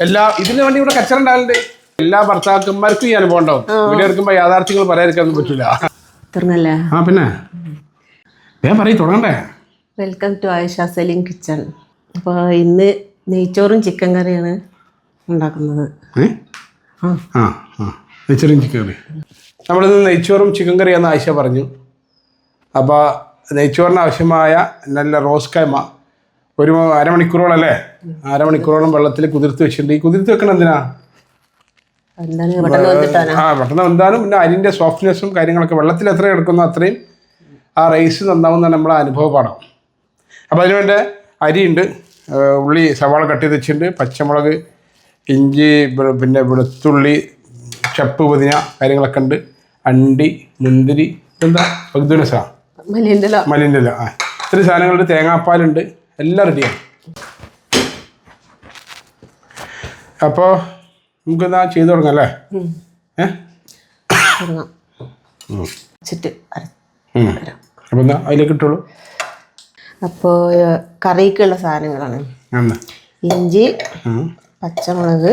എല്ലാ ഇതിന് വേണ്ടി ഇവിടെ കച്ചറ ഉണ്ടാകലുണ്ട്. എല്ലാ ഭർത്താക്കന്മാർക്കും ഈ പോണ്ടോ ഉണ്ടാവും. ഇവിടെ എടുക്കുമ്പോ യാഥാർത്ഥ്യങ്ങൾ പറയാതിരിക്കാൻ പറ്റൂല. തുറന്നല്ലേ ആ പിന്നെ? ഞാൻ പറയും തുടങ്ങണ്ടേ? Welcome to Ayisha selling kitchen അപ്പോൾ ഇന്ന് നെയ്ച്ചോറും ചിക്കൻ കറിയാണ് ഉണ്ടാക്കുന്നത്. ആ. ആ ആ. നെയ്ച്ചോറും ചിക്കൻ കറി. നമ്മളിന്ന് നെയ്ച്ചോറും ചിക്കൻ കറിയാന്ന് ആയിഷ പറഞ്ഞു. അപ്പോൾ നെയ്ച്ചോറിന് ആവശ്യമായ നല്ല റോസ് കൈമ ഒരു അരമണിക്കൂറോളല്ലേ? അരമണിക്കൂറോളം വെള്ളത്തിൽ കുതിർത്ത് വെച്ചിട്ടുണ്ട്. ഈ കുതിർത്ത് വെക്കണം എന്തിനാ? ആ പെട്ടെന്ന് എന്തായാലും പിന്നെ അരിന്റെ സോഫ്റ്റ്നെസ്സും കാര്യങ്ങളൊക്കെ വെള്ളത്തിൽ എത്ര എടുക്കുന്നു അത്രയും ആ റൈസ് നന്നാവുന്ന നമ്മളെ അനുഭവ പാഠം അപ്പോൾ അതിനുവേണ്ട അരിയുണ്ട്. ഉള്ളി സവാള കട്ട് ചെയ്ത് വെച്ചിട്ടുണ്ട്. പച്ചമുളക് ഇഞ്ചി പിന്നെ വെളുത്തുള്ളി ചപ്പ് പുതിന കാര്യങ്ങളൊക്കെ ഉണ്ട്. അണ്ടി മുന്തിരി എന്താ പകുതി മലിന്റെ ആ ഇത്രയും സാധനങ്ങളുണ്ട്. തേങ്ങാപ്പാലുണ്ട്. എല്ലാം റെഡിയാണ് അപ്പോൾ നമുക്കെന്നാ ചെയ്തു തുടങ്ങാം അല്ലേ? ഏഹ് അപ്പോൾ എന്നാ അതിലേക്ക് ഇട്ടോളൂ. അപ്പോൾ കറിക്കുള്ള സാധനങ്ങളാണ്. ഇഞ്ചി പച്ചമുളക്.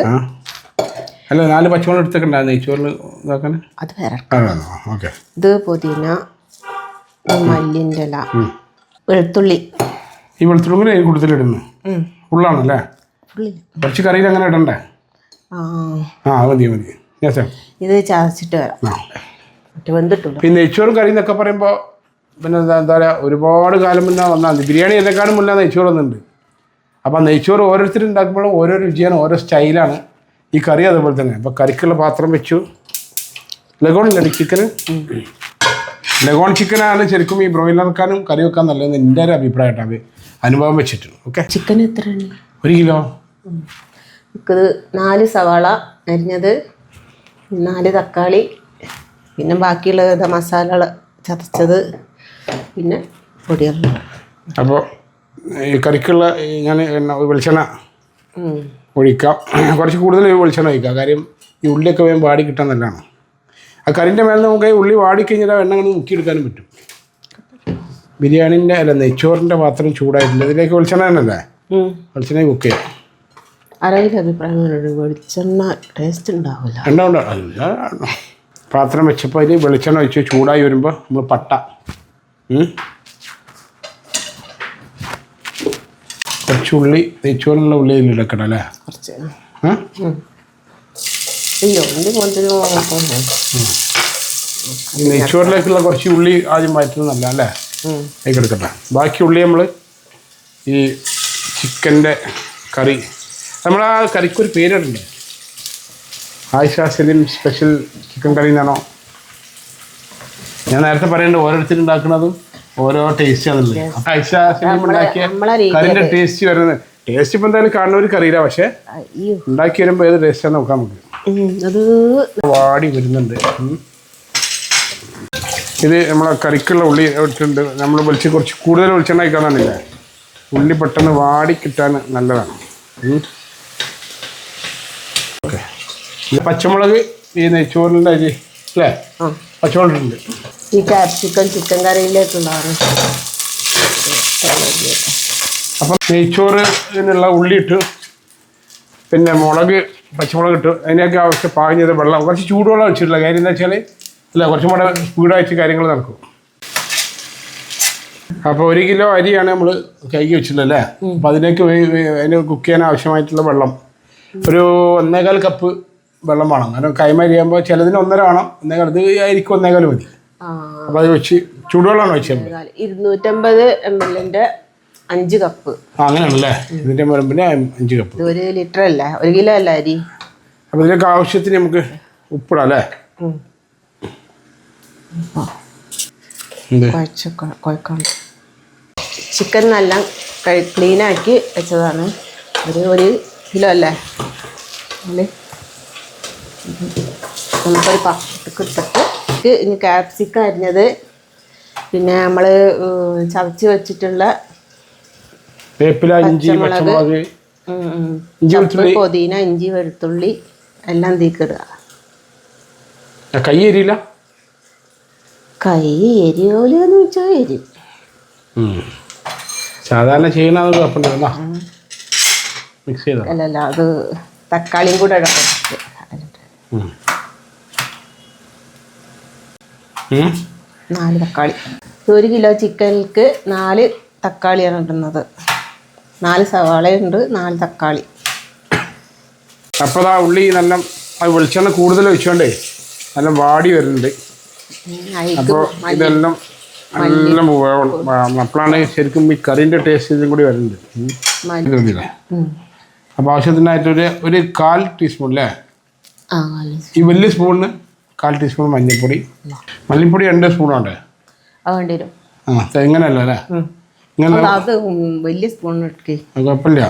അല്ല നാല് പച്ചമുളക് എടുത്തേക്കണ്ട നെയ്ച്ചോറിൽ ഇതാക്കാൻ? അത് വേറെ. ഇത് പുതിന മല്ലിന്റെ ഇല വെളുത്തുള്ളി. ഈ വെളുത്തുള്ളി കൂടി കൂടുതലിടുന്നു ഉള്ളാണല്ലേ? കുറച്ച് കറിയിൽ അങ്ങനെ ഇടണ്ടേ? ആ. മതി മതി. ഇത് ചതച്ചിട്ട് വരാം പിന്നെ നെയ്ച്ചോറും കറി എന്നൊക്കെ പറയുമ്പോൾ പിന്നെ എന്താ പറയുക ഒരുപാട് കാലം മുന്നേ വന്നാൽ മതി. ബിരിയാണി എന്നെക്കാളും മുന്നേ നെയ്ച്ചോറ് വന്നിട്ടുണ്ട്. അപ്പോൾ നെയ്ച്ചോറ് ഓരോരുത്തർ ഉണ്ടാക്കുമ്പോഴും ഓരോ രുചിയാണ് ഓരോ സ്റ്റൈലാണ് ഈ കറി അതുപോലെ തന്നെ. അപ്പോൾ കറിക്കുള്ള പാത്രം വെച്ചു. ലഗോൺ ഇല്ലേ ചിക്കൻ ലഗോൺ ചിക്കനാണ് ശരിക്കും ഈ ബ്രോയിലർക്കാനും കറി വെക്കാൻ നല്ലതെന്ന് എന്റെ ഒരു അഭിപ്രായമായിട്ടാണ്. അനുഭവം വെച്ചിട്ടുണ്ട്. ഓക്കെ ചിക്കൻ എത്ര ഒരു കിലോ? നമുക്കിത് നാല് സവാള അരിഞ്ഞത് നാല് തക്കാളി പിന്നെ ബാക്കിയുള്ള മസാലകൾ ചതച്ചത് പിന്നെ പൊടികൾ. അപ്പോൾ ഈ കറിക്കുള്ള ഞാൻ വെളിച്ചെണ്ണ ഒഴിക്കാം. കുറച്ച് കൂടുതൽ വെളിച്ചെണ്ണ ഒഴിക്കാം. കാര്യം ഈ ഉള്ളിയൊക്കെ വേഗം വാടി കിട്ടാൻ നല്ലതാണ്. ആ കറിന്റെ മേലെ നമുക്ക് ഈ ഉള്ളി വാടിക്കഴിഞ്ഞാൽ ആ എണ്ണ അങ്ങനെ മുക്കിയെടുക്കാനും പറ്റും. ബിരിയാണിന്റെ അല്ല നെയ്ച്ചോറിന്റെ പാത്രം ചൂടായിട്ടില്ല ഇതിലേക്ക് വെളിച്ചെണ്ണല്ലേ വെളിച്ചെണ്ണ കുക്ക് ചെയ്യാം. ആരെങ്കിലും അഭിപ്രായങ്ങളുണ്ട്. വെളിച്ചെണ്ണ ടേസ്റ്റ് ഉണ്ടാവില്ല. അല്ല പാത്രം വെച്ചപ്പോൾ അതിൽ വെളിച്ചെണ്ണ ഒഴിച്ച് ചൂടായി വരുമ്പോൾ നമ്മൾ പട്ട. കുറച്ച് ഉള്ളി നെയ്ച്ചോറിനുള്ള ഉള്ളി അതിൽ ഇടക്കണം അല്ലേ? കുറച്ച്. നെയ്ച്ചോറിലേക്കുള്ള കുറച്ച് ഉള്ളി ആദ്യം മാറ്റുന്നതല്ല അല്ലേ അതിലേക്ക് എടുക്കട്ടെ ബാക്കി ഉള്ളി നമ്മൾ ഈ ചിക്കന്റെ കറി. നമ്മൾ ആ കറിക്കൊരു പേരിടണ്ടേ? Ayisha Salim special chicken curry എന്നാണോ ഞാൻ നേരത്തെ പറയേണ്ടത് ഓരോരുത്തർ ഉണ്ടാക്കുന്നതും ഓരോ ടേസ്റ്റ് ആണല്ലേ. അപ്പം ആയിഷ സലീം ഉണ്ടാക്കിയ കറിന്റെ ടേസ്റ്റ് വരുന്നത്. ടേസ്റ്റ് ഇപ്പം എന്തായാലും കാണുന്ന ഒരു പക്ഷേ പക്ഷെ ഉണ്ടാക്കി വരുമ്പോൾ ഏത് ടേസ്റ്റാന്ന് നോക്കാൻ നമുക്ക് അത് വാടി വരുന്നുണ്ട്. ഇത് നമ്മളെ കറിക്കുള്ള ഉള്ളി ഇട്ടിട്ടുണ്ട്. നമ്മൾ വെളിച്ച് കുറച്ച് കൂടുതൽ വെളിച്ചെണ്ണ കഴിക്കാന്നില്ലേ ഉള്ളി പെട്ടെന്ന് വാടി കിട്ടാൻ നല്ലതാണ്. ഓക്കെ. പച്ചമുളക് ഈ നെയ്ച്ചോറിന്റെ അരി അല്ലേ? പച്ചമുളക് ഉണ്ട് ഈ ക്യാപ്സിക്കൻ ചിക്കൻ കറിയിലേക്കുള്ളതാണ് അപ്പം നെയ്ച്ചോറിനുള്ള ഉള്ളി ഇട്ട് പിന്നെ മുളക് പച്ചമുളക് ഇട്ട് അതിനൊക്കെ ആവശ്യം പാകം ചെയ്ത വെള്ളം കുറച്ച് ചൂടുവെള്ളം വെച്ചിട്ടുള്ള കാര്യം എന്താ വെച്ചാൽ അല്ല കുറച്ചും കൂടെ സ്പീഡായിട്ട് കാര്യങ്ങൾ നടക്കും. അപ്പോൾ ഒരു കിലോ അരിയാണ് നമ്മൾ കൈക്ക് അല്ലേ? അപ്പോൾ അതിലേക്ക് വേ- അതിന് കുക്ക് ചെയ്യാൻ ആവശ്യമായിട്ടുള്ള വെള്ളം. ഒരു ഒന്നേകാൽ കപ്പ് വെള്ളം വേണം. കാരണം കൈമ അരിയാകുമ്പോൾ ചിലതിന് ഒന്നര വേണം ഒന്നേകാൽ ഇത് അരിക്കും ഒന്നേകാൽ മതി. അപ്പോൾ അത് വെച്ച് ചൂടുവെള്ളമാണ് വെച്ചത്. ഇരുന്നൂറ്റമ്പത് എം എല്ലിന്റെ അഞ്ച് കപ്പ് അങ്ങനെയാണല്ലേ? ഇതിന്റെ മുരമ്പിന് അഞ്ച് കപ്പ് ഒരു ലിറ്റർ അല്ല ഒരു കിലോ അല്ല അരി? അപ്പൊ ഇതിനൊക്കെ ആവശ്യത്തിന് നമുക്ക് ഉപ്പിടാം അല്ലേ? കുഴച്ച് കുഴക്കണം ചിക്കൻ നല്ല ക്ലീനാക്കി വെച്ചതാണ്. ഒരു ഒരു കിലോ അല്ലേ? നമുക്കൊരു പത്തിട്ട് ഇട്ടിട്ട് ഇനി ക്യാപ്സിക്കം അരിഞ്ഞത് പിന്നെ നമ്മൾ ചതച്ച് വെച്ചിട്ടുള്ള പൊതീന പച്ചമുളക് പുതിന ഇഞ്ചി വെളുത്തുള്ളി എല്ലാം തീക്കിടുക കൈ എരിയില്ല കൈ എരിയോലെന്ന് വെച്ചാൽ എരി. സാധാരണ ചെയ്യണത് മിക്സ് ചെയ്താൽ അല്ലല്ല അത് തക്കാളിയും കൂടെ. നാല് തക്കാളി. ഒരു കിലോ ചിക്കനിൽക്ക് നാല് തക്കാളിയാണ് ഇടുന്നത്. നാല് ഉണ്ട് നാല് തക്കാളി. അപ്പോൾ ആ ഉള്ളി നല്ല വെളിച്ചെണ്ണ കൂടുതൽ വെച്ചോണ്ടേ നല്ല വാടി വരുന്നുണ്ട്. അപ്പോൾ ഇതെല്ലാം നല്ല. അപ്പോഴാണ് ശരിക്കും ഈ കറിന്റെ ടേസ്റ്റ് ഇതും കൂടി വരുന്നത്. അപ്പോൾ ആവശ്യത്തിനായിട്ട് ഒരു ഒരു കാൽ ടീസ്പൂൺ അല്ലേ ഈ വലിയ സ്പൂണിന് കാൽ ടീസ്പൂൺ മഞ്ഞൾപ്പൊടി. മല്ലിപ്പൊടി രണ്ട് സ്പൂണുണ്ട് ആ തെങ്ങനല്ല അല്ലേ? വലിയ സ്പൂൺ കുഴപ്പമില്ല.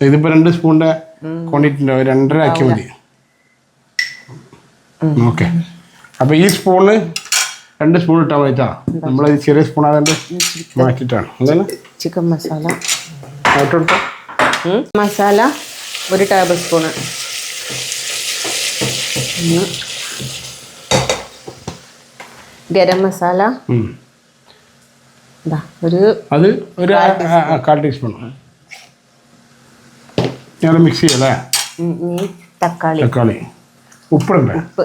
ഇതിപ്പോൾ രണ്ട് സ്പൂണിന്റെ ക്വാണ്ടിറ്റി രണ്ടര ആക്കി മതി. ഓക്കെ അപ്പോൾ ഈ സ്പൂണ് രണ്ട് സ്പൂൺ ഇട്ടാൽ മതിട്ടാ നമ്മൾ ചെറിയ സ്പൂൺ ആകാണ്ട് മാറ്റിട്ടാണ് അതല്ലേ? ചിക്കൻ മസാല. മാറ്റെടുത്തോ മസാല ഒരു ടേബിൾ സ്പൂണ് ഗരം മസാല. ഒരു അത് ഒരു കാൽ ടീസ്പൂൺ ഞങ്ങൾ മിക്സ് ചെയ്യല്ലേ? തക്കാളി. തക്കാളി. ഉപ്പുണ്ട് ഉപ്പ്.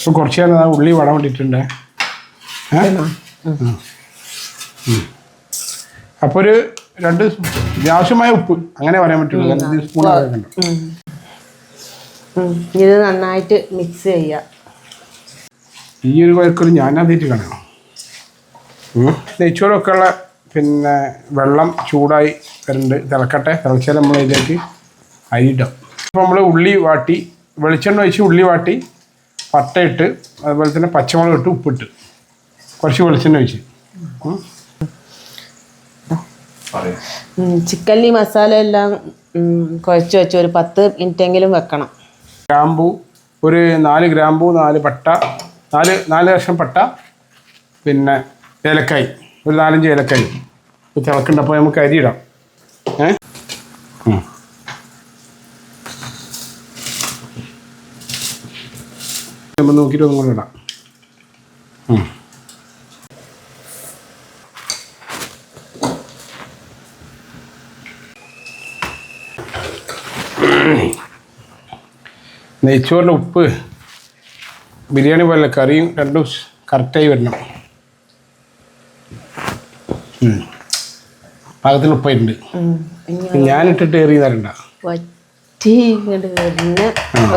ഇപ്പോൾ കുറച്ച് നേരം ആ ഉള്ളി വടം വേണ്ടിയിട്ടുണ്ട് ഏ? അപ്പോൾ ഒരു രണ്ട് ആവശ്യമായ ഉപ്പ്. അങ്ങനെ പറയാൻ പറ്റുള്ളൂ. രണ്ട് സ്പൂൺ. ഇത് നന്നായിട്ട് മിക്സ് ചെയ്യുക ഈ ഒരു കുഴക്കൊരു ഞാൻ ആദ്യമായിട്ട് കാണണം നെയ്ച്ചോറൊക്കെ ഉള്ള പിന്നെ വെള്ളം ചൂടായി വരുന്നുണ്ട് തിളക്കട്ടെ. തിളച്ചാൽ നമ്മൾ ഇതിലേക്ക് അരിയിടാം അപ്പോൾ നമ്മൾ ഉള്ളി വാട്ടി വെളിച്ചെണ്ണ ഒഴിച്ച് ഉള്ളി വാട്ടി പട്ടയിട്ട് അതുപോലെ തന്നെ പച്ചമുളക് ഇട്ട് ഉപ്പിട്ട്. കുറച്ച് വെളിച്ചെണ്ണ ഒഴിച്ച്. ചിക്കല്ലി മസാല എല്ലാം കുഴച്ച് വെച്ച് ഒരു പത്ത് മിനിറ്റെങ്കിലും വെക്കണം. ഗ്രാമ്പു ഒരു നാല് ഗ്രാമ്പു നാല് പട്ട നാല് നാല് ലക്ഷം പട്ട പിന്നെ ഏലക്കായി. ഒരു നാലഞ്ച് ഏലക്കായി. ഇത് തിളക്കുന്നുണ്ട് അപ്പോൾ നമുക്ക് അരി ഇടാം ഏ നമ്മൾ നോക്കിയിട്ട് ഒന്നും കൂടെ ഇടാം നെയ്ച്ചോറിന്റെ ഉപ്പ് ബിരിയാണി പോലെ കറിയും രണ്ടും കറക്റ്റായി വരണം. പാകത്തിന് ഉപ്പായിട്ടുണ്ട് ഞാനിട്ടിട്ട് ഏറി ഇങ്ങോട്ട് വരുന്ന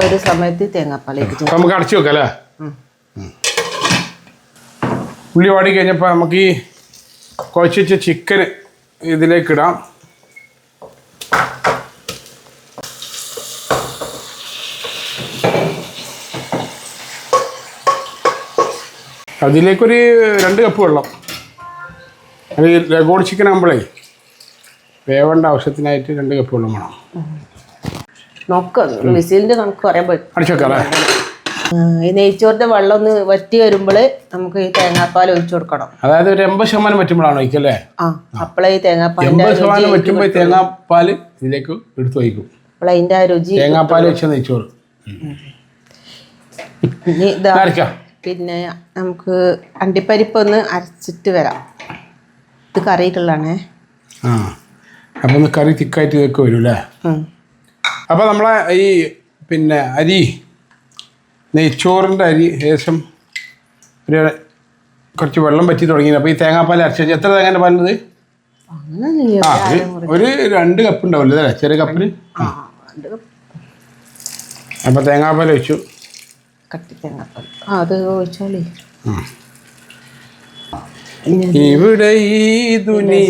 ഒരു സമയത്ത് തേങ്ങാപ്പാലേക്ക് അപ്പം നമുക്ക് അടച്ചു വെക്കാം അല്ലേ. ഉള്ളി വാടി കഴിഞ്ഞപ്പോൾ നമുക്ക് ഈ കുഴച്ച് വെച്ച ചിക്കൻ ഇതിലേക്ക് ഇടാം. അതിലേക്കൊരു രണ്ട് കപ്പ് വെള്ളം. അത് ലഗോഡ് ചിക്കൻ ആകുമ്പോഴേ വേവേണ്ട ആവശ്യത്തിനായിട്ട് രണ്ട് കപ്പ് വെള്ളം വേണം. നോക്ക വിസിലിന്റെ നമുക്ക് പറയാൻ പറ്റും. ഈ നെയ്ച്ചോറിന്റെ വെള്ളം ഒന്ന് വറ്റി വരുമ്പോൾ നമുക്ക് ഈ തേങ്ങാപ്പാൽ ഒഴിച്ചു കൊടുക്കണം. അതായത് ഒരു എൺപത് ശതമാനം വറ്റുമ്പോഴാണ് ഒഴിക്കല്ലേ? ആ തേങ്ങാപ്പാൽ ഈ തേങ്ങാപ്പാൽ എൺപത് ശതമാനം പറ്റുമ്പോൾ തേങ്ങാപ്പാൽ ഇതിലേക്ക് എടുത്തു വയ്ക്കും അപ്പോൾ അതിന്റെ ആ രുചി തേങ്ങാപ്പാൽ വെച്ച നെയ്ച്ചോറ്. ഇനി ഇതാ പിന്നെ നമുക്ക് അണ്ടിപ്പരിപ്പ് ഒന്ന് അരച്ചിട്ട് വരാം. ഇത് കറിയിട്ടുള്ളതാണേ. ആ. ഒന്ന് കറി തിക്കായിട്ട് ഇതൊക്കെ വരും അല്ലേ അപ്പോൾ നമ്മളെ ഈ പിന്നെ അരി നെയ്ച്ചോറിന്റെ അരി ഏകദേശം ഒരു കുറച്ച് വെള്ളം പറ്റി തുടങ്ങി അപ്പോൾ ഈ തേങ്ങാപ്പാൽ അരച്ചു എത്ര തേങ്ങന്റെ പാലത് ആ ഒരു രണ്ട് കപ്പ് ഉണ്ടാവില്ല അല്ലേ? ചെറിയ കപ്പിന് അപ്പോൾ തേങ്ങാപ്പാൽ ഒഴിച്ചു. കട്ടി തേങ്ങാപ്പാൽ. അത് ഒഴിച്ചോളി. ഇവിടെ ഈ ദുനിയാവിലെനിക്കുണ്ട്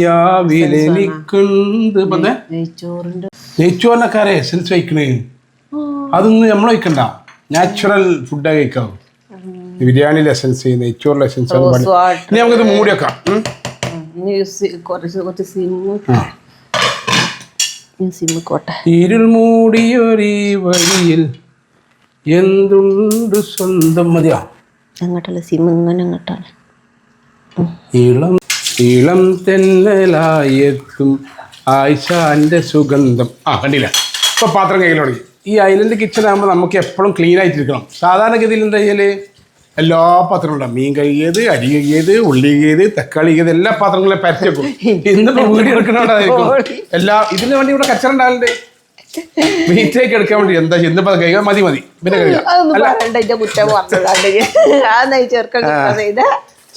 നെയ്ച്ചോറിന്റെ നെയ്ച്ചോറിനൊക്കെ എസൻസ് വയ്ക്കണേ. അതൊന്നും നമ്മൾ വയ്ക്കണ്ട. നാച്ചുറൽ ഫുഡാണ് കഴിക്കാവൂ. ബിരിയാണിയിൽ എസൻസ് നെയ്ച്ചോറിൽ എസൻസ് ഇനി നമുക്കിത് മൂടി വെക്കാം. സി- വഴിയിൽ എന്തുണ്ട് സ്വന്തം മതിയാ? അങ്ങോട്ടല്ല സിമ്മ് ഇങ്ങനെ അങ്ങോട്ടാണ്. ഇളം ഇളം തെന്നലായെത്തും ആയിഷാന്റെ സുഗന്ധം. ആ കണ്ടില്ല. ഇപ്പോൾ പാത്രം കയ്യിൽ തുടങ്ങി. ഈ ഐലൻഡ് കിച്ചൺ ആകുമ്പോൾ നമുക്ക് എപ്പോഴും ക്ലീൻ ആയിട്ടിരിക്കണം. സാധാരണഗതിയിൽ എന്താ ചെയ്യൽ? എല്ലാ പാത്രങ്ങളും ഉണ്ടാവും മീൻ കഴുകിയത് അരി കഴുകിയത് ഉള്ളി കഴുകിയത് തക്കാളി കഴുകിയത് എല്ലാ പാത്രങ്ങളും പരച്ചു വെക്കും. ഇന്നിപ്പോ വീഡിയോ എടുക്കണോണ്ടായിരിക്കും എല്ലാ ഇതിന് വേണ്ടി ഇവിടെ കച്ചറ ഉണ്ടാവലുണ്ട്. മീറ്റേക്ക് എടുക്കാൻ വേണ്ടി എന്താ ഇന്നിപ്പോ കഴുകാൻ മതി മതി. പിന്നെ കഴുകാം.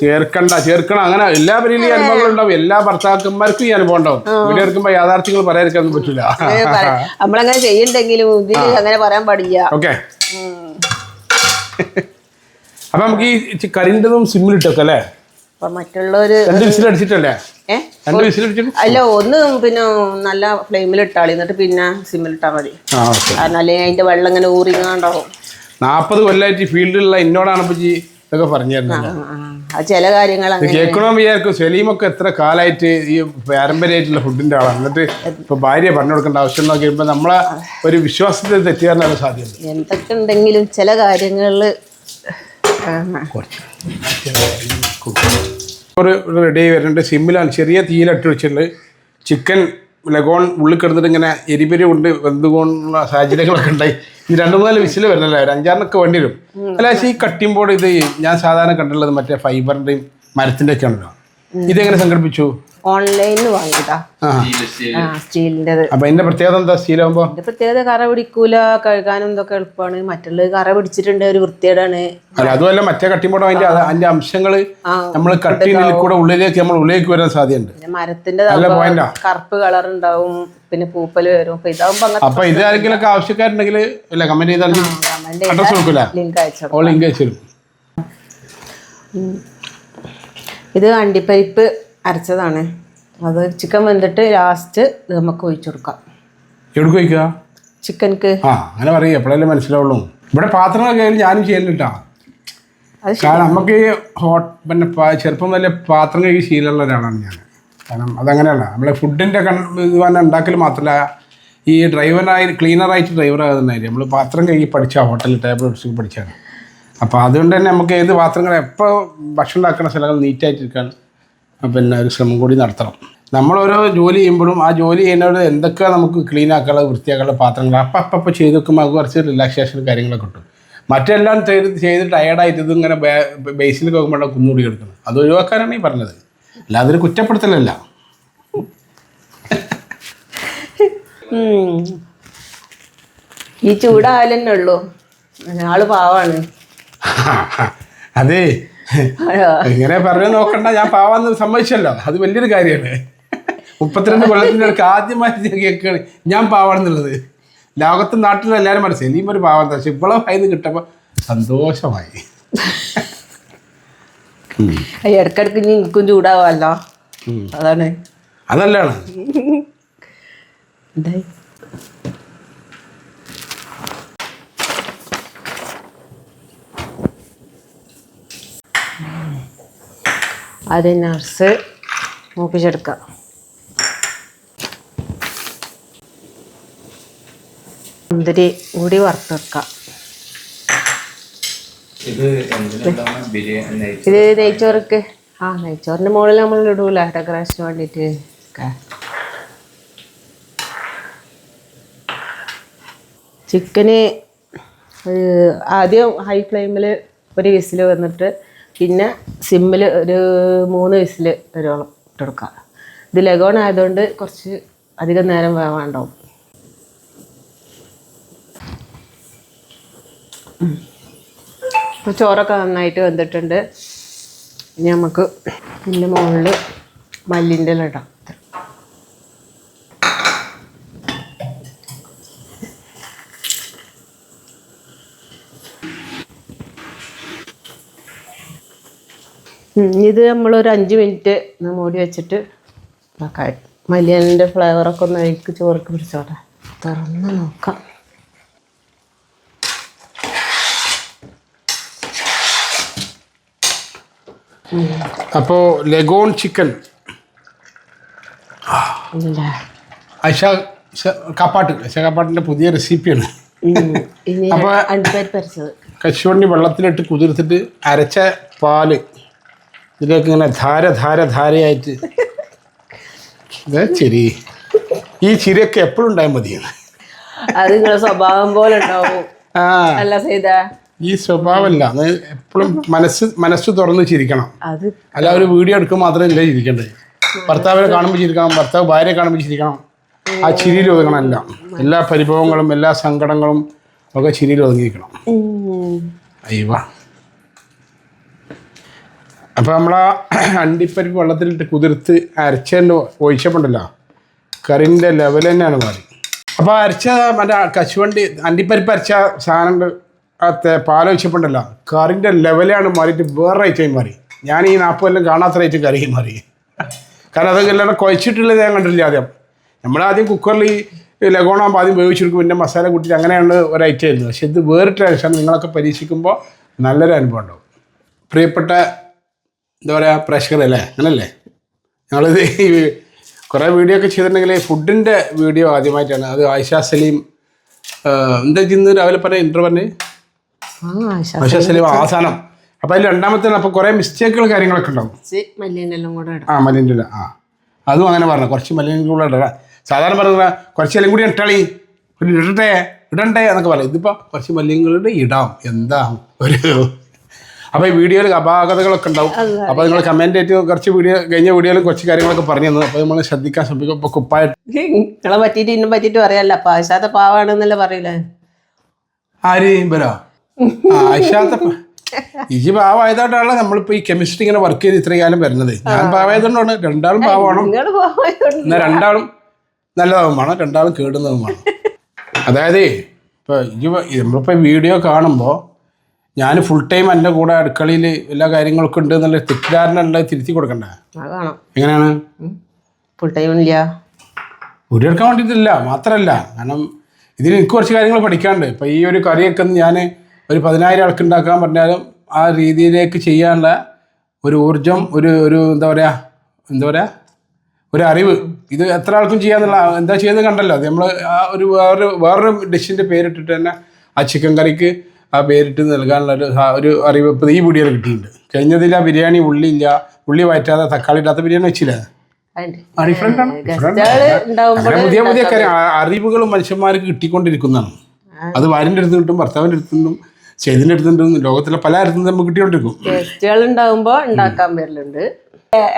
ചേർക്കണ്ട ചേർക്കണം. അങ്ങനെ എല്ലാ പേരിലും ഈ അനുഭവങ്ങളും ഉണ്ടാവും എല്ലാ ഭർത്താക്കന്മാർക്കും ഈ അനുഭവം ഉണ്ടാവും ഇവിടെ എടുക്കുമ്പോ യാഥാർത്ഥ്യങ്ങൾ പറയാതിരിക്കാനൊന്നും പറ്റില്ല. നമ്മളങ്ങനെ ചെയ്യണ്ടെങ്കിലും അങ്ങനെ പറയാൻ പാടില്ല. ഓക്കെ. അപ്പൊ നമുക്ക് ഈ കരിന്റെതും സിമ്മിലിട്ടൊക്കെ അല്ലേ? മറ്റുള്ളവര് രണ്ട് രണ്ട് അല്ല ഒന്ന് പിന്നെ നല്ല ഫ്ലെയിമിൽ ഇട്ടാളി. എന്നിട്ട് പിന്നെ സിമ്മിൽ ഇട്ടാ മതി. കാരണം അല്ലെങ്കിൽ അതിന്റെ വെള്ളം ഇങ്ങനെ ഊറിങ്ങാണ്ടാവും. നാൽപ്പത് കൊല്ലമായിട്ട് ഫീൽഡിലുള്ള എന്നോടാണ് ഇപ്പൊ ഇതൊക്കെ പറഞ്ഞു ചില കാര്യങ്ങൾ അങ്ങനെ കേൾക്കണോ വിചാരിക്കും. സലീമൊക്കെ എത്ര കാലമായിട്ട് ഈ പാരമ്പര്യമായിട്ടുള്ള ഫുഡിന്റെ ആളാണ്. എന്നിട്ട് ഇപ്പൊ ഭാര്യ പറഞ്ഞു കൊടുക്കേണ്ട ആവശ്യം എന്നൊക്കെ വരുമ്പോ നമ്മളെ ഒരു വിശ്വാസത്തിൽ തെറ്റിയാറാണ് സാധ്യത. എന്തൊക്കെ ഉണ്ടെങ്കിലും ചില കാര്യങ്ങളിൽ ആ, ഒരു റെഡി ആയി വരുന്നുണ്ട് സിമ്മിലാണ് ചെറിയ തീയിലിട്ട് വെച്ചിട്ടുണ്ട്. ചിക്കൻ ലഗോൺ ഉള്ളിൽ കിടന്നിട്ട് ഇങ്ങനെ എരിപെരി കൊണ്ട് വെന്തുകൊണ്ടുള്ള സാഹചര്യങ്ങളൊക്കെ ഉണ്ടായി. ഈ രണ്ടു മൂന്നാൽ വിസിൽ വരുന്നല്ലേ? ഒരു അഞ്ചാറിനൊക്കെ വേണ്ടി വരും. അല്ല ഈ ഈ കട്ടിയുമ്പോൾ ഇത് ഞാൻ സാധാരണ കണ്ടിട്ടുള്ളത് മറ്റേ ഫൈബറിന്റെയും മരത്തിന്റെ ഒക്കെ ഉണ്ടല്ലോ ഇതെങ്ങനെ സംഘടിപ്പിച്ചു? ഓൺലൈനിൽ വാങ്ങിട്ടാ സ്റ്റീലിന്റെത് അപ്പം അതിന്റെ പ്രത്യേകത എന്താ? ശീലമാകുമ്പോൾ എന്റെ പ്രത്യേകത കറ പിടിക്കൂല കഴുകാനും ഇതൊക്കെ എളുപ്പമാണ് മറ്റുള്ളത് കറ പിടിച്ചിട്ടുണ്ട് ഒരു വൃത്തിയേടാണ് അല്ല അതുമല്ല മറ്റേ കട്ടിയുമ്പോൾ അതിന്റെ അതിന്റെ അംശങ്ങൾ നമ്മൾ കട്ടിനിൽ കൂടെ ഉള്ളിലേക്ക് നമ്മൾ ഉള്ളിലേക്ക് വരാൻ സാധ്യതയുണ്ട്. മരത്തിന്റെ കറുപ്പ് കളർ ഉണ്ടാവും പിന്നെ പൂപ്പൽ വരും. അപ്പൊ ഇതാവുമ്പോ അപ്പൊ ഇത് ആരെങ്കിലൊക്കെ ആവശ്യക്കാരുണ്ടെങ്കിൽ കമന്റ് ചെയ്താൽ അഡ്രസ് കൊടുക്കൂല? ലിങ്ക് അയച്ചു ലിങ്ക് അയച്ചു ഇത് അണ്ടിപ്പരിപ്പ് അരച്ചതാണ്. അത് ചിക്കൻ വെന്തിട്ട് ലാസ്റ്റ് നമുക്ക് ഒഴിച്ചു കൊടുക്കാം. എവിടെ വയ്ക്കുക ചിക്കൻക്ക് ആ അങ്ങനെ പറയുക എപ്പോഴല്ലേ മനസ്സിലാവുള്ളൂ. ഇവിടെ പാത്രങ്ങളൊക്കെ ആയാലും ഞാനും ചെയ്യലിട്ടാ കാരണം നമുക്ക് ഈ ഹോട്ട് പിന്നെ ചെറുപ്പം നല്ല പാത്രം കഴുകി ശീലമുള്ള ഒരാളാണ് ഞാൻ കാരണം അതങ്ങനെയല്ല നമ്മളെ ഫുഡിന്റെ കൺ ഇത് തന്നെ ഉണ്ടാക്കൽ മാത്രമല്ല ഈ ഡ്രൈവറായി ക്ലീനറായിട്ട് ഡ്രൈവറാകുന്നതായിരിക്കും നമ്മൾ പാത്രം കഴുകി പഠിച്ച ഹോട്ടലിൽ ടേബിൾ ഒടിച്ച് പഠിച്ചാണ് അപ്പോൾ അതുകൊണ്ട് തന്നെ നമുക്ക് ഏത് പാത്രങ്ങൾ എപ്പോൾ ഭക്ഷണം ഉണ്ടാക്കുന്ന സ്ഥലങ്ങൾ നീറ്റായിട്ടിരിക്കാൻ പിന്നെ ഒരു ശ്രമം കൂടി നടത്തണം. നമ്മളോരോ ഓരോ ജോലി ചെയ്യുമ്പോഴും ആ ജോലി ചെയ്യുന്നവരുടെ എന്തൊക്കെ നമുക്ക് ക്ലീൻ ആക്കാനുള്ള വൃത്തിയാക്കാനുള്ള പാത്രങ്ങൾ അപ്പം അപ്പം അപ്പം ചെയ്ത് വെക്കുമ്പോൾ അത് കുറച്ച് റിലാക്സേഷൻ കാര്യങ്ങളൊക്കെ കിട്ടും. മറ്റെല്ലാം ചെയ്ത് ചെയ്ത് ടയർഡായിട്ട് ഇതിങ്ങനെ ബേസിൽ നോക്കുമ്പോഴാണ് കുന്നുകൂടി കിടക്കുന്നത് അത് ഒഴിവാക്കാനാണ് ഈ പറഞ്ഞത്. അല്ലാതെ ഒരു കുറ്റപ്പെടുത്തലല്ല. ഈ ചൂടായാലെന്നെ ഉള്ളൂ. ആൾ പാവാണ്. അതെ. ഇങ്ങനെ പറഞ്ഞു നോക്കണ്ട ഞാൻ പാവാന്ന് സമ്മതിച്ചല്ലോ. അത് വലിയൊരു കാര്യമാണ്. മുപ്പത്തിരണ്ട് കൊല്ലത്തിന്റെ അടുക്ക് ആദ്യമായിട്ട് ഞാൻ കേൾക്കുകയാണ് ഞാൻ പാവാണെന്നുള്ളത്. ലോകത്തും നാട്ടിലും എല്ലാവരും മനസ്സിലായി. ഇനിയും ഒരു പാവം പക്ഷെ ഇവളെ ഭയന്ന് കിട്ടപ്പോൾ സന്തോഷമായി. ഇടക്കിടക്ക് എനിക്കും ചൂടാവല്ലോ. അതാണ്. അതല്ലാണ്. എന്തായി? അത് നർസ് മൂപ്പിച്ചെടുക്കാം. മുന്തിരി കൂടി വറുത്തെടുക്കാം ഇത് നെയ്ച്ചോർക്ക്. ആ നെയ്ച്ചോറിന്റെ മുകളിൽ നമ്മൾ ഇടൂല. ഡെക്കറേഷന് വേണ്ടിയിട്ട് ചിക്കന് ആദ്യം ഹൈ ഫ്ലെയിമിൽ ഒരു വിസിൽ വന്നിട്ട് പിന്നെ സിമ്മിൽ ഒരു മൂന്ന് വിസിൽ ഒരുവോളം ഇട്ടെടുക്കുക. ഇത് ലഗോൺ ആയതുകൊണ്ട് കുറച്ച് അധികം നേരം വേവാണ്ടാവും. ചോറൊക്കെ നന്നായിട്ട് വെന്തിട്ടുണ്ട്. ഇനി നമുക്ക് ഇതിന്റെ മുകളിൽ മല്ലിന്റെ ഇല ഇടാം. ഇത് നമ്മൾ ഒരു അഞ്ച് മിനിറ്റ് മൂടി വെച്ചിട്ട് മല്ലിയലിന്റെ ഫ്ലേവറൊക്കെ ഒന്ന് അഴിക്ക് ചോറൊക്കെ പിടിച്ചോട്ടെ. തുറന്ന് നോക്കാം. അപ്പോ ലഗോൺ ചിക്കൻ. ഐഷ ഷ- കാപ്പാട്ട്. ഐഷ കാപ്പാട്ടിന്റെ പുതിയ റെസിപ്പിയാണ് അപ്പൊ- കശുവണ്ടി വെള്ളത്തിലിട്ട് കുതിർത്തിട്ട് അരച്ച പാൽ ഇതിലേക്ക് ഇങ്ങനെ ധാര ധാര ധാരയായിട്ട്. ചിരി. ഈ ചിരിയൊക്കെ എപ്പോഴും ഉണ്ടായാൽ മതിയാണ് അത് നിങ്ങളെ സ്വഭാവം പോലെ ഉണ്ടാവും. അല്ല സൈത. ഈ സ്വഭാവമല്ല. അത് എപ്പോഴും മനസ്സ് മനസ്സ് തുറന്ന് ചിരിക്കണം. അല്ല ഒരു വീഡിയോ എടുക്കുമ്പോൾ മാത്രമേ ഇല്ല ചിരിക്കേണ്ടത് ഭർത്താവിനെ കാണുമ്പോൾ ചിരിക്കണം ഭർത്താവ് ഭാര്യയെ കാണുമ്പോൾ ചിരിക്കണം. ആ ചിരിയിൽ ഒതുങ്ങണം എല്ലാം എല്ലാ പരിഭവങ്ങളും എല്ലാ സങ്കടങ്ങളും ഒക്കെ ചിരിയിൽ ഒതുങ്ങിയിരിക്കണം. ഉം. അയ്യവ നമ്മൾ ആ അണ്ടിപ്പരിപ്പ് വെള്ളത്തിലിട്ട് കുതിർത്ത് അരച്ചതിന്റെ ഒഴിച്ചപ്പോണ്ടല്ലോ. കറിന്റെ ലെവൽ തന്നെയാണ് മാറി. അപ്പോൾ അരച്ച മറ്റേ കശുവണ്ടി അണ്ടിപ്പരിപ്പ് അരച്ച സാധനം അത്തെ ഒഴിച്ചപ്പോണ്ടല്ലോ. കറിന്റെ ലെവലാണ് മാറിയിട്ട് വേറെ ഐറ്റം മാറി. ഞാൻ ഈ നാൽപ്പത് കൊല്ലം കാണാത്ത ഐറ്റം കറി മാറി. കാരണം അതൊക്കെ എല്ലാം കുഴച്ചിട്ടുള്ളത് ഞാൻ കണ്ടില്ല ആദ്യം. നമ്മളാദ്യം കുക്കറിൽ ഈ ലഗോണാകുമ്പോൾ ആദ്യം വേവിച്ചെടുക്കും പിന്നെ മസാല കൂട്ടിയിട്ട് അങ്ങനെയാണ് ഒരു ഐറ്റം ആയിരുന്നു. പക്ഷെ ഇത് വേറിട്ട ഐറ്റം നിങ്ങളൊക്കെ പരീക്ഷിക്കുമ്പോൾ നല്ലൊരു അനുഭവം ഉണ്ടാവും. പ്രിയപ്പെട്ട എന്താ പറയുക പ്രഷർ അല്ലേ അങ്ങനല്ലേ? ഞങ്ങളിത് ഈ കുറേ വീഡിയോ ഒക്കെ ചെയ്തിട്ടുണ്ടെങ്കിൽ ഫുഡിന്റെ വീഡിയോ ആദ്യമായിട്ടാണ്. അത് ആയിഷ സലീം എന്താ ഇന്ന് രാവിലെ പറഞ്ഞ ഇന്റർ പറഞ്ഞ്? ആയിഷ സലീം ആസാനം അപ്പോൾ അതിൽ രണ്ടാമത്തെ അപ്പോൾ കുറേ മിസ്റ്റേക്കുകൾ കാര്യങ്ങളൊക്കെ ഉണ്ടാവും. ആ മല്ലിന്റെ ഇല ആ അതും അങ്ങനെ പറഞ്ഞു. കുറച്ച് മല്ലിന്റെ കൂടെ ഇടാം സാധാരണ പറഞ്ഞ കുറച്ച് എല്ലാം കൂടി ഇട്ടാളി. ഒരു ഇടട്ടെ ഇടണ്ടേ എന്നൊക്കെ പറയും ഇതിപ്പോൾ കുറച്ച് മല്ലിങ്ങളുടെ ഇടാം. എന്താ ഒരു അപ്പോൾ ഈ വീഡിയോയിൽ അപാകതകളൊക്കെ ഉണ്ടാവും. അപ്പോൾ നിങ്ങൾ കമന്റ് ആയിട്ട് കുറച്ച് വീഡിയോ കഴിഞ്ഞ വീഡിയോയിൽ കുറച്ച് കാര്യങ്ങളൊക്കെ പറഞ്ഞു തന്നു അപ്പോൾ നമ്മൾ ശ്രദ്ധിക്കാൻ ശ്രമിക്കും. ഇപ്പോൾ കുപ്പായിട്ട് നിങ്ങളെ പറ്റിയിട്ട് ഇന്നും പറ്റിയിട്ട് പറയാല്ല. പാശാത്ത പാവാണെന്നല്ലേ പറയില്ലേ? ആര്? ഇവരോ ആ ആയിഷാത്ത ഇജി നമ്മളിപ്പോൾ ഈ കെമിസ്ട്രി ഇങ്ങനെ വർക്ക് ചെയ്ത് ഇത്രയും കാലം വരുന്നത്. ഞാൻ പാവായതുകൊണ്ടാണ്. രണ്ടാളും പാവായതുകൊണ്ട് എന്നാൽ രണ്ടാളും നല്ലതുമാണ് വേണം രണ്ടാളും കേടുന്നതുമാണ് അതായത് ഇപ്പൊ ഈ നമ്മളിപ്പോ വീഡിയോ കാണുമ്പോൾ ഞാൻ ഫുൾ ടൈം എന്റെ കൂടെ അടുക്കളയിൽ എല്ലാ കാര്യങ്ങളൊക്കെ ഉണ്ട് എന്നുള്ള തെറ്റിദ്ധാരണ തിരുത്തി കൊടുക്കണ്ടേ? എങ്ങനെയാണ്? ഫുൾ ടൈം ഇല്ല വീഡിയോ എടുക്കാൻ വേണ്ടിയിട്ടില്ല മാത്രമല്ല കാരണം ഇതിന് എനിക്ക് കുറച്ച് കാര്യങ്ങൾ പഠിക്കാണ്ട് ഇപ്പം ഈ ഒരു കറിയൊക്കെ ഞാൻ ഒരു പതിനായിരം ആൾക്ക് ഉണ്ടാക്കാൻ പറഞ്ഞാലും ആ രീതിയിലേക്ക് ചെയ്യാനുള്ള ഒരു ഊർജം ഒരു ഒരു എന്താ പറയുക എന്താ പറയുക ഒരു അറിവ്. ഇത് എത്ര ആൾക്കും ചെയ്യാന്നുള്ള എന്താ ചെയ്യുന്നത് കണ്ടല്ലോ. അത് നമ്മൾ ആ ഒരു വേറൊരു വേറൊരു ഡിഷിന്റെ പേരിട്ടിട്ട് തന്നെ ആ ചിക്കൻ കറിക്ക് ആ പേരിട്ട് നൽകാനുള്ള ഒരു ഒരു അറിവ് ഇപ്പം ഈ വീഡിയോയിൽ കിട്ടിയിട്ടുണ്ട്. കഴിഞ്ഞതിൽ ആ ബിരിയാണി ഉള്ളി ഇല്ല ഉള്ളി വയറ്റാതെ തക്കാളി ഇടാത്ത ബിരിയാണി വെച്ചില്ല. ആണ് പുതിയ പുതിയ കാര്യം അറിവുകൾ മനുഷ്യന്മാർക്ക് കിട്ടിക്കൊണ്ടിരിക്കുന്നതാണ്. അത് ഭാര്യന്റെ അടുത്ത് കിട്ടും ഭർത്താവിന്റെ അടുത്ത് നിന്നും ചെയ്തിന്റെ അടുത്ത് നിന്നും ലോകത്തിലെ പല അടുത്തു നിന്നും നമുക്ക് കിട്ടിക്കൊണ്ടിരിക്കും. ഉണ്ടാക്കാൻ വരലുണ്ട് ഏ,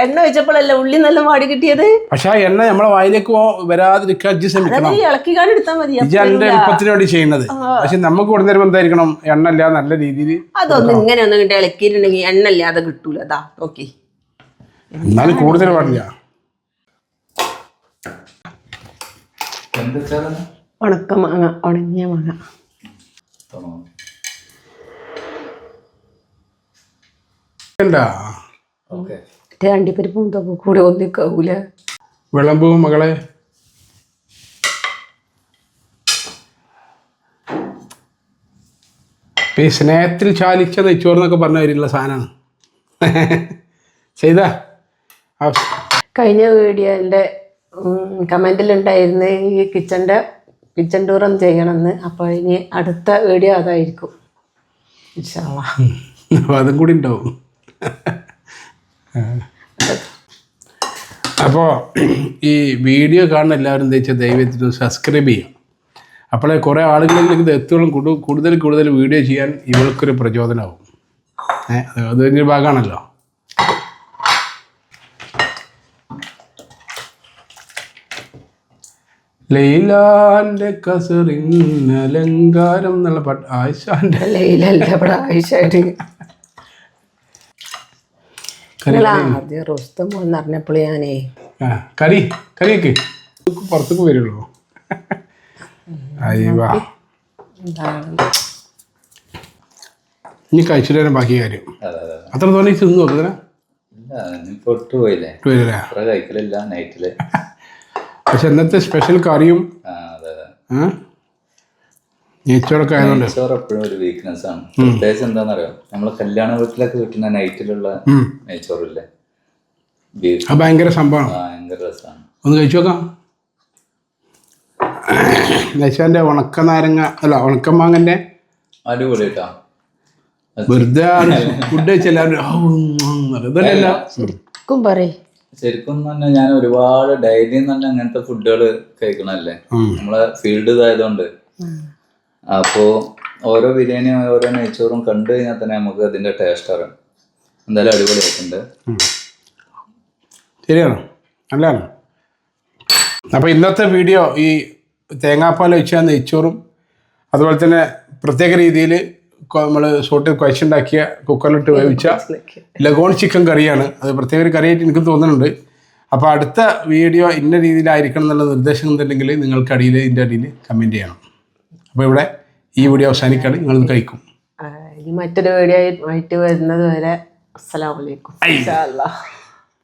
എണ്ണ വെച്ചപ്പോഴല്ലേ ഉള്ളി നല്ല വാടി കിട്ടിയത്? പക്ഷെ ആ എണ്ണ നമ്മളെ വായിലേക്ക് വരാതിരിക്കാൻ ശ്രമിക്കണം. ഈ ഇളക്കിക്കാണ്ട് എടുത്താൽ മതി ഇജ്ജ് എളുപ്പത്തിന് വേണ്ടി ചെയ്യുന്നത്. പക്ഷെ നമുക്ക് കൊടുത്തു തരുമ്പോൾ എന്തായിരിക്കണം? എണ്ണ ഇല്ല നല്ല രീതിയിൽ അതൊന്നും ഇങ്ങനെ ഒന്നും കിട്ടി ഇളക്കിയിട്ടുണ്ടെങ്കിൽ എണ്ണ ഇല്ലാതെ കിട്ടൂല. അതാ ഓക്കെ എന്നാലും കൂടുതൽ പാടില്ല. ഉണക്ക മാങ്ങ ഉണങ്ങിയ മാങ്ങ. എന്താ? ഓക്കെ. മറ്റേ അണ്ടിപ്പരിപ്പും ഇതൊക്കെ കൂടെ ഒന്നിക്കാവൂല വിളമ്പൂ മകളെ. ഇപ്പൊ ഈ സ്നേഹത്തിൽ ചാലിച്ച നെച്ചോറെന്നൊക്കെ പറഞ്ഞ വരില്ല സാധനമാണ്. ചെയ്താ. കഴിഞ്ഞ വീഡിയോന്റെ കമന്റിലുണ്ടായിരുന്നു ഈ കിച്ചന്റെ കിച്ചൺ ടൂറും ചെയ്യണമെന്ന്. അപ്പോൾ ഇനി അടുത്ത വീഡിയോ അതായിരിക്കും. അപ്പോൾ അതും കൂടി ഉണ്ടാവും. അപ്പോൾ ഈ വീഡിയോ കാണുന്ന എല്ലാവരും എന്താ വെച്ചാൽ ദയവേത്തിട്ട് സബ്സ്ക്രൈബ് ചെയ്യാം. അപ്പോഴേ കുറേ ആളുകളിലേക്ക് ഇത് എത്തോളം കൂടു- കൂടുതൽ കൂടുതൽ വീഡിയോ ചെയ്യാൻ ഇവൾക്കൊരു പ്രചോദനമാവും ഏഹ് അത് അതിന്റെ ഭാഗമാണല്ലോ. ലൈലാന്റെ കസറിൻ അലങ്കാരം എന്നുള്ള പാട്ട്. ആയിഷാന്റെ ലൈലല്ല നിങ്ങൾ ആദ്യം റോസ്തം എന്ന് പറഞ്ഞപ്പോൾ ഞാനേ. കറി കറിയൊക്കെ പുറത്തേക്ക് വരുള്ളൂ. അയ്യവാ. ഇനി കഴിച്ചിട്ട് തന്നെ ബാക്കി കാര്യം. അതെ അതെ അത്ര തോന്നി തിന്നു പക്ഷെ ഇന്നത്തെ സ്പെഷ്യൽ കറിയും നെയ്ച്ചോറൊക്കെ ആയതുകൊണ്ട്. നെയ്ച്ചോറ് എപ്പോഴും ഒരു വീക്ക്നെസ് ആണ്. പ്രത്യേകിച്ച് എന്താണെന്നറിയോ നമ്മളെ കല്യാണ വീട്ടിലൊക്കെ കിട്ടുന്ന നൈറ്റിലുള്ള. നെയ്ച്ചോറില്ലേ? ബീഫ് ഭയങ്കര സംഭവമാണ്. ഭയങ്കര രസമാണ് ഒന്ന് കഴിച്ചു നോക്കാം. നെയ്ച്ചോറിന്റെ ഉണക്ക നാരങ്ങ അല്ല ഉണക്കമാങ്ങന്റെ അടിപൊളി കേട്ടോ വെറുതെ ഫുഡ് ശരിക്കും പറയേ. ശരിക്കും തന്നെ ഞാൻ ഒരുപാട് ഡെയിലി തന്നെ അങ്ങനത്തെ ഫുഡുകൾ കഴിക്കണല്ലേ. നമ്മളെ ഫീൽഡ് ഇതായതുകൊണ്ട്. അപ്പോ ഓരോ ബിരിയാണിയും ഓരോ നെയ്ച്ചോറും കണ്ടു കഴിഞ്ഞാൽ തന്നെ നമുക്ക് അതിന്റെ ടേസ്റ്റ് അറിയാം. എന്തായാലും അടിപൊളിയായിട്ടുണ്ട് ശരിയാണോ? നല്ലതാണ്. അപ്പോൾ ഇന്നത്തെ വീഡിയോ ഈ തേങ്ങാപ്പാൽ വെച്ചാൽ നെയ്ച്ചോറും അതുപോലെ തന്നെ പ്രത്യേക രീതിയിൽ നമ്മൾ ഷോട്ട് കുഴച്ചുണ്ടാക്കിയ കുക്കറിലിട്ട് വേവിച്ച ലഗോൺ ചിക്കൻ കറിയാണ്. അത് പ്രത്യേക ഒരു കറിയായിട്ട് എനിക്ക് തോന്നുന്നുണ്ട്. അപ്പോൾ അടുത്ത വീഡിയോ ഇന്ന രീതിയിലായിരിക്കണം എന്നുള്ള നിർദ്ദേശം ഉണ്ടെങ്കിൽ നിങ്ങൾക്ക് അടിയിൽ ഇതിന്റെ അടിയിൽ കമന്റ് ചെയ്യണം. അപ്പോൾ ഇവിടെ ഈ വീഡിയോ അവസാനിക്കാണ്. നിങ്ങൾ കഴിക്കും. ഇനി മറ്റൊരു വീഡിയോ ആയിട്ട് വരുന്നത് വരെ അസ്സലാമലൈക്കും